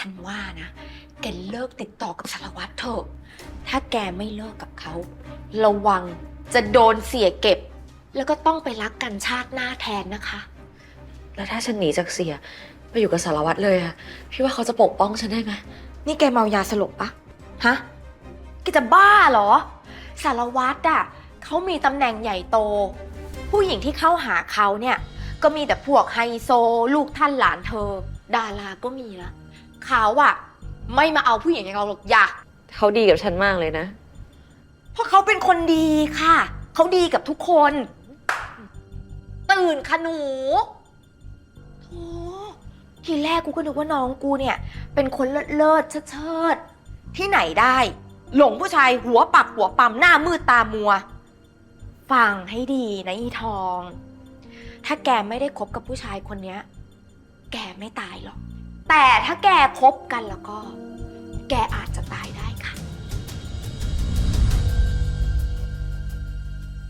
ฉันว่านะ แกเลิกติดต่อกับสารวัตรเถอะ ถ้าแกไม่เลิกกับเขา ระวังจะโดนเสียเก็บ แล้วก็ต้องไปรักกันชาติหน้าแทนนะคะ แล้วถ้าฉันหนีจากเสียไปอยู่กับสารวัตรเลยอะพี่ว่าเขาจะปกป้องฉันได้ไหมนี่แกเมายาสลบปะฮะแกจะบ้าเหรอ สารวัตรอะเขามีตำแหน่งใหญ่โต ผู้หญิงที่เข้าหาเขาเนี่ย ก็มีแต่พวกไฮโซ ลูกท่านหลานเธอ ดาราก็มีละเขาอะไม่มาเอาผู้หญิงอย่างเราหรอกอย่าเขาดีกับฉันมากเลยนะ เพราะเขาเป็นคนดีค่ะ เขาดีกับทุกคน ตื่นค่ะหนูโธ่ทีแรกกูก็นึกว่าน้องกูเนี่ย เป็นคนเลิศเลิศเชิดเชิดๆที่ไหนได้ หลงผู้ชายหัวปักหัวปั๊มหน้ามืดตามัว ฟังให้ดีนะอีทอง ถ้าแกไม่ได้คบกับผู้ชายคนเนี้ย แกไม่ตายหรอก แต่ถ้าแกคบกันแล้วก็ แกอาจจะตายได้